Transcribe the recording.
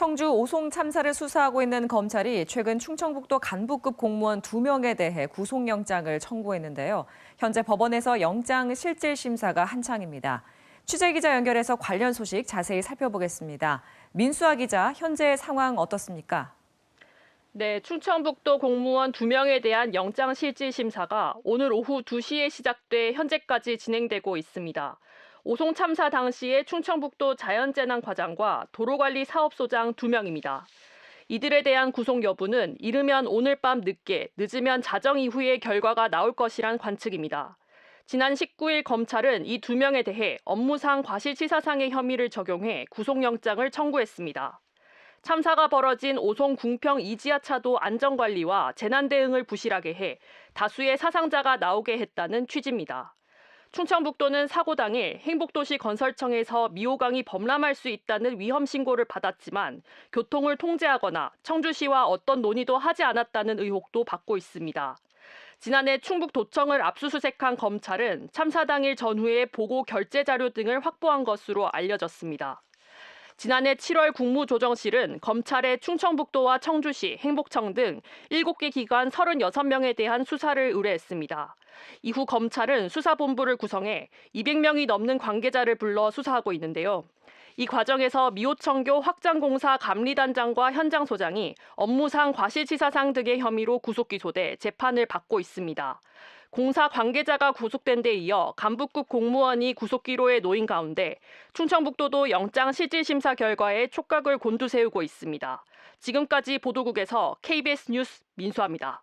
청주 오송 참사를 수사하고 있는 검찰이 최근 충청북도 간부급 공무원 두명에 대해 구속영장을 청구했는데요. 현재 법원에서 영장 실질 심사가 한창입니다. 취재 기자 연결해서 관련 소식 자세히 살펴보겠습니다. 민수아 기자, 현재 상황 어떻습니까? 네, 충청북도 공무원 2명에 대한 영장 실질 심사가 오늘 오후 2시에 시작돼 현재까지 진행되고 있습니다. 오송 참사 당시의 충청북도 자연재난 과장과 도로관리 사업소장 2명입니다. 이들에 대한 구속 여부는 이르면 오늘 밤 늦게, 늦으면 자정 이후에 결과가 나올 것이란 관측입니다. 지난 19일 검찰은 이 두 명에 대해 업무상 과실치사상의 혐의를 적용해 구속영장을 청구했습니다. 참사가 벌어진 오송 궁평 이지하차도 안전관리와 재난 대응을 부실하게 해 다수의 사상자가 나오게 했다는 취지입니다. 충청북도는 사고 당일 행복도시 건설청에서 미호강이 범람할 수 있다는 위험 신고를 받았지만 교통을 통제하거나 청주시와 어떤 논의도 하지 않았다는 의혹도 받고 있습니다. 지난해 충북도청을 압수수색한 검찰은 참사 당일 전후에 보고 결제 자료 등을 확보한 것으로 알려졌습니다. 지난해 7월 국무조정실은 검찰에 충청북도와 청주시, 행복청 등 7개 기관 36명에 대한 수사를 의뢰했습니다. 이후 검찰은 수사본부를 구성해 200명이 넘는 관계자를 불러 수사하고 있는데요. 이 과정에서 미호청교 확장공사 감리단장과 현장소장이 업무상 과실치사상 등의 혐의로 구속 기소돼 재판을 받고 있습니다. 공사 관계자가 구속된 데 이어 간부급 공무원이 구속 기로에 놓인 가운데 충청북도도 영장 실질 심사 결과에 촉각을 곤두세우고 있습니다. 지금까지 보도국에서 KBS 뉴스 민수아입니다.